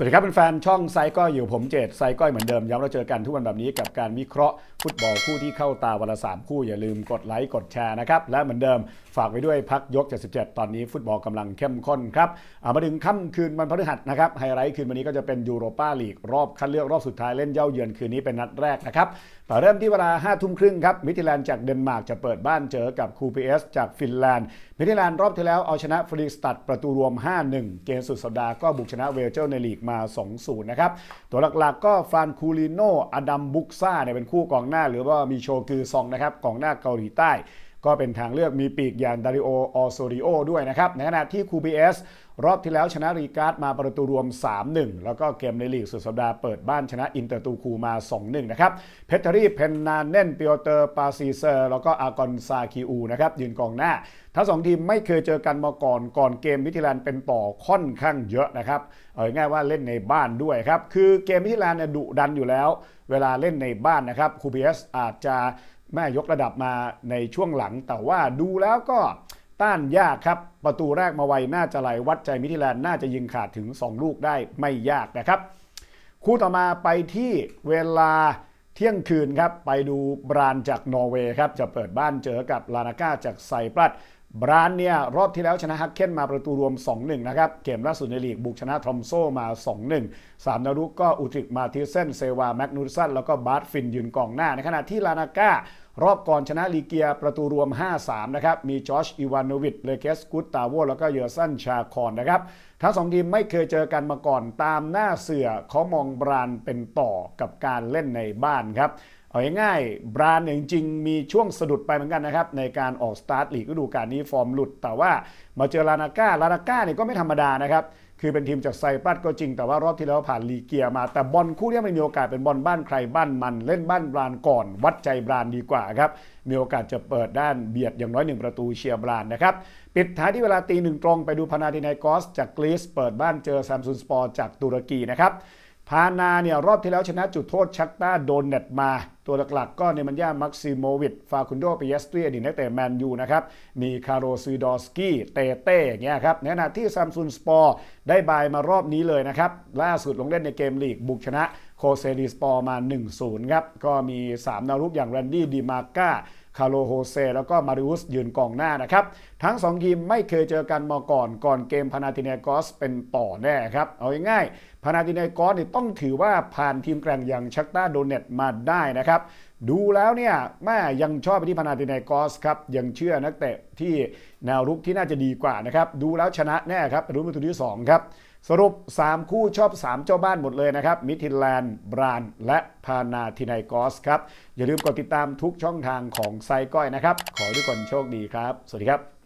สวัสดีครับเป็นแฟนช่องไซก้อยอยู่ผมเจตไซก้อยเหมือนเดิมย้ำเราเจอกันทุกวันแบบนี้กับการวิเคราะห์ฟุตบอลคู่ที่เข้าตาวันละสามคู่อย่าลืมกดไลค์กดแชร์นะครับและเหมือนเดิมฝากไว้ด้วยพักยก 77 ตอนนี้ฟุตบอลกำลังเข้มข้นครับามาถึงค่ำคืนวันพฤหัสนะครับไฮไลท์คืนวันนี้ก็จะเป็นยูโรปาลีกรอบคัดเลือกรอบสุดท้ายเล่นเย้าเยือนคืนนี้เป็นนัดแรกนะครับ เริ่มที่เวลา5ทุ่มครึ่งครับ มิทิแลนด์จากเดนมาร์กจะเปิดบ้านเจอกับคูพีเอสจากฟินแลนด์ มิทิแลนด์รอบที่แล้วเอาชนะฟรีสตัดประตูรวม 5-1 เกมสุดสัปดาห์ก็บุกชนะเวลเจอร์ในลีกมา 2-0 นะครับ ตัวหลักๆก็ฟรานคูลิโนอดัมบุกซ่าเนี่ยเป็นคู่กองหน้า หรือว่ามีโชกือซองนะครับกองหน้าเกาหลีใต้ ก็เป็นทางเลือกมีปีกอย่างดาริโอออโซริโอด้วยนะครับ ในขณะที่คูบีเอสรอบที่แล้วชนะรีการ์ดมาประตูรวม 3-1 แล้วก็เกมในลีกสุดสัปดาห์เปิดบ้านชนะอินเตอร์ตูคูมา 2-1 นะครับ เพชรรีเพนนานเน่นเปียเตอร์ปาซีเซอร์ แล้วก็อากอนซาคิอูนะครับ ยืนกองหน้า ทั้งสองทีมไม่เคยเจอกันมาก่อนก่อนเกมมิทิแลนเป็นต่อค่อนข้างเยอะนะครับ เอาง่ายว่าเล่นในบ้านด้วยครับ คือเกมมิทิแลนเนี่ยดุดันอยู่แล้ว เวลาเล่นในบ้านนะครับคูบีเอสอาจจะ แม่ยกระดับมาในช่วงหลัง แต่ว่าดูแล้วก็ต้านยากครับ ประตูแรกมาไวน่าจะไหลวัดใจมิทิแลนด์น่าจะยิงขาดถึง 2 ลูกได้ไม่ยากนะครับ คู่ต่อมาไปที่เวลาเที่ยงคืนครับ ไปดูบรานจากนอร์เวย์ครับ จะเปิดบ้านเจอกับลานาก้าจากไซปรัสบรานเนี่ยรอบที่แล้วชนะฮักเคนมาประตูรวม 2-1 นะครับ เกมล่าสุดในลีกบุกชนะทรอมโซมา 2-1 3นารุกก็อุตริกมาทิเซนเซวาแมกนูสันแล้วก็บาร์ตฟินยืนกองหน้า ในขณะที่ลานาก้า รอบก่อนชนะลีเกียประตูรวม 5-3 นะครับ มีจอชอีวานโนวิชเลเกสกุตตาโวแล้วก็เยอร์สันชาคอนนะครับ ทั้งสองทีมไม่เคยเจอกันมาก่อนตามหน้าเสือเขามองบรานเป็นต่อกับการเล่นในบ้านครับเอาง่ายๆบรานจริงๆ มีช่วงสะดุดไปเหมือนกันนะครับ ในการออกสตาร์ทลีกฤดูกาลนี้ฟอร์มหลุด แต่ว่ามาเจอลานาก้าลานาก้าเนี่ยก็ไม่ธรรมดานะครับ คือเป็นทีมจากไซปรัสก็จริงแต่ว่ารอบที่แล้วผ่านลีเกียมา แต่บอลคู่นี้ไม่มีโอกาสเป็นบอลบ้านใครบ้านมัน เล่นบ้านบรานก่อน วัดใจบรานดีกว่าครับ มีโอกาสจะเปิดด้านเบียดอย่างน้อยหนึ่งประตูเชียร์บรานนะครับ ปิดท้ายที่เวลาตีหนึ่งตรงไปดูพานาธินายกอสจากกรีซเปิดบ้านเจอแซมซุนสปอร์จากตุรกีนะครับพานาเนี่ยรอบที่แล้วชนะจุดโทษชักต้าโดนเน็ตมา ตัวหลักๆ ก็เนมันยามักซิโมวิชฟาคุนโดปิเยสเตรียดีนักเตะแมนยูนะครับ มีคาร์โรซีดอสกี้ เตเต้อย่างเงี้ยครับในขณะที่ซัมซุนสปอร์ได้บายมารอบนี้เลยนะครับ ล่าสุดลงเล่นในเกมลีกบุกชนะโคเซรีสปอร์มา 1-0 ครับ ก็มี 3นารุกอย่างแรนดี้ดีมาก้าคาโลโฮเซ แล้วก็มาริอุสยืนกองหน้านะครับ ทั้ง 2 ทีมไม่เคยเจอกันมาก่อนก่อนเกมพานาติเนกอสเป็นต่อแน่ครับ เอาง่ายๆพานาติเนกอสนี่ต้องถือว่าผ่านทีมแกร่งอย่างชักต้าโดเนตมาได้นะครับดูแล้วเนี่ยแม่ยังชอบไปที่พานาติเนกอสครับยังเชื่อนักเตะที่แนวรุกที่น่าจะดีกว่านะครับดูแล้วชนะแน่ครับรุ่นประตูที่ 2 ครับสรุป 3 คู่ชอบ 3 เจ้าบ้านหมดเลยนะครับ มิทิแลนด์ บราน และพานาทินายกอสครับ อย่าลืมกดติดตามทุกช่องทางของไซก้อยนะครับ ขอให้ทุกคนโชคดีครับ สวัสดีครับ